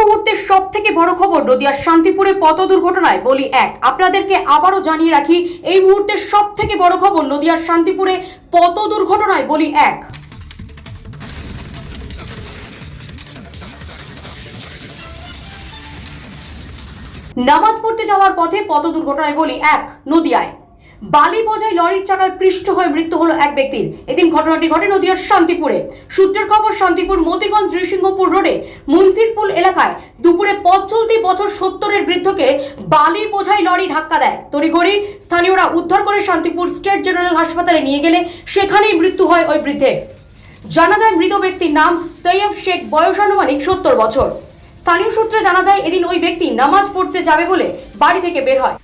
মুহূর্তের সব থেকে বড় খবর নদিয়ার শান্তিপুরে পথ দুর্ঘটনায় বলি এক। আপনাদেরকে আবারও জানিয়ে রাখি, এই মুহূর্তের সব থেকে বড় খবর নদিয়ার শান্তিপুরে পথ দুর্ঘটনায় বলি এক। নামাজ পড়তে যাওয়ার পথে পথ দুর্ঘটনায় বলি এক নদিয়ায়। বালি বোঝাই লরির চাকায় পৃষ্ঠ হয়ে মৃত্যু হলো এক ব্যক্তির। এদিন ঘটনাটি ঘটে নদিয়ার শান্তিপুরে। সূত্রের খবর, শান্তিপুর মতিগঞ্জ নৃসিংহপুর রোডে মুন্সিরপুল এলাকায় দুপুরে পথ চলতি বছর সত্তরের বৃদ্ধকে বালি বোঝাই লরি ধাক্কা দেয়। তড়িঘড়ি স্থানীয়রা উদ্ধার করে শান্তিপুর স্টেট জেনারেল হাসপাতালে নিয়ে গেলে সেখানেই মৃত্যু হয় ওই বৃদ্ধের। জানা যায়, মৃত ব্যক্তির নাম তৈয়ব শেখ, বয়স আনুমানিক সত্তর বছর। স্থানীয় সূত্রে জানা যায়, এদিন ওই ব্যক্তি নামাজ পড়তে যাবে বলে বাড়ি থেকে বের হয়।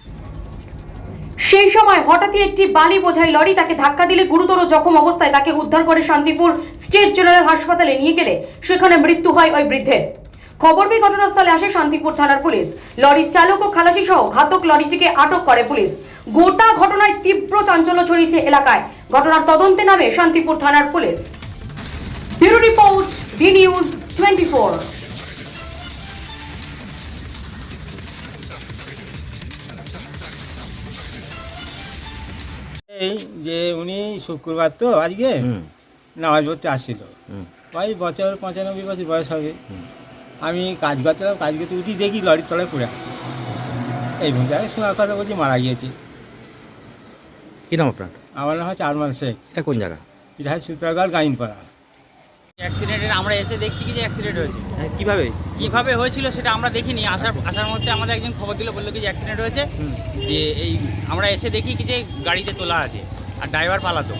সেই সময় হঠাৎই একটি বালি বোঝাই লরি তাকে ধাক্কা দিলে গুরুতর জখম অবস্থায় তাকে উদ্ধার করে শান্তিপুর স্টেট জেনারেল হাসপাতালে নিয়ে গেলে। সেখানে মৃত্যু হয় ওই বৃদ্ধের। খবর পেয়ে ঘটনাস্থলে আসে শান্তিপুর থানার পুলিশ। লরির চালক ও খালাসি সহ ঘাতক লরিটিকে আটক করে পুলিশ। গোটা ঘটনায় তীব্র চাঞ্চল্য ছড়িয়েছে এলাকায়। ঘটনার তদন্তে নামে শান্তিপুর থানার police. Bureau report D News Twenty এই যে উনি শুক্রবার তো আজকে নামাজ পড়তে আসছিল। প্রায় বছর পঁচানব্বই বছর বয়স হবে। আমি কাজ করছিলাম কাজ করতে উঠি দেখি লরির তলায় পড়ে আছে। এই ভূমিকায় শোনার কথা বলছি মারা গিয়েছে। কী নাম আপনার? আমার নাম হচ্ছে আরমান শেখ। এটা কোন জায়গা? এটা হচ্ছে সুতরাগড় গাইনপাড়া। অ্যাক্সিডেন্টের আমরা এসে দেখছি কি যে অ্যাক্সিডেন্ট হয়েছে। হ্যাঁ, কীভাবে? কীভাবে হয়েছিল সেটা আমরা দেখিনি। আসার আসার মধ্যে আমাদের একজন খবর দিল বলল কি যে অ্যাক্সিডেন্ট হয়েছে। যে এই আমরা এসে দেখি কি যে গাড়িতে তোলা আছে আর ড্রাইভার পালাতো।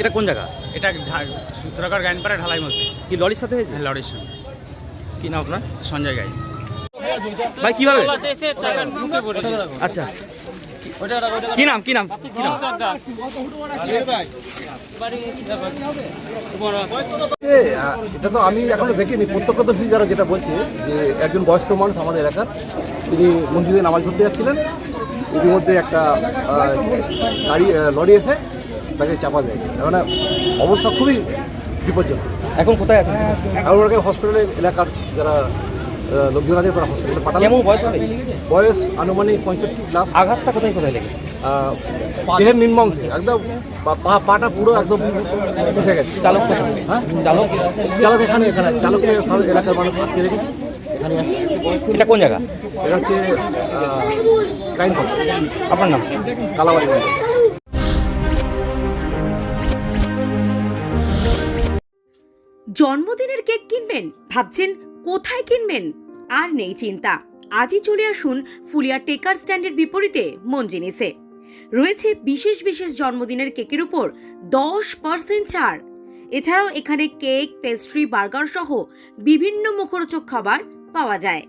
এটা কোন জায়গা? এটা সূত্রকর গাইনপাড়া ঢালাই মধ্যে কি লরির সাথে হয়েছে? লরির সঙ্গে। কি নাম আপনার? সঞ্জয় গাড়ি ভাই কীভাবে? আচ্ছা। কি নাম কি নাম? এটা তো আমি এখনও দেখিনি প্রত্যক্ষদর্শী যারা যেটা বলছে যে একজন বয়স্ক মানুষ আমাদের এলাকার তিনি মসজিদে নামাজ পড়তে যাচ্ছিলেন ইতিমধ্যে একটা গাড়ি লরি এসে তাকে চাপা দেয়। মানে অবস্থা খুবই বিপজ্জনক। এখন কোথায় আছেন? আর ওনাকে হসপিটালে এলাকার যারা লোকজন আছে তারা হসপিটালে পাঠানো কেমন বয়স হবে? বয়স আনুমানিক পঁয়ষট্টি প্লাস আঘাতটা কোথায় কোথায় লেগেছে? দেহের নিম্নাংশে একদম পা- পা- পাটা পুরো একদম বসে গেছে। চালক হ্যাঁ? চালক? চালক এখানে এখানে। চালককে সব এলাকার মানুষ আটকে রেখেছে। এখানে এটা কোন জায়গা? এটা হচ্ছে আপনার নাম? কালাবাড়ি জন্মদিনের কেক কিনবেন? ভাবছেন কোথায় কিনবেন? আর নেই চিন্তা। আজই চলে আসুন ফুলিয়া টেকার স্ট্যান্ডের বিপরীতে মন জিনিসে রয়েছে বিশেষ বিশেষ জন্মদিনের কেকের উপর দশ পার্সেন্ট ছাড়। এছাড়াও এখানে কেক, পেস্ট্রি, বার্গার সহ বিভিন্ন মুখরোচক খাবার পাওয়া যায়।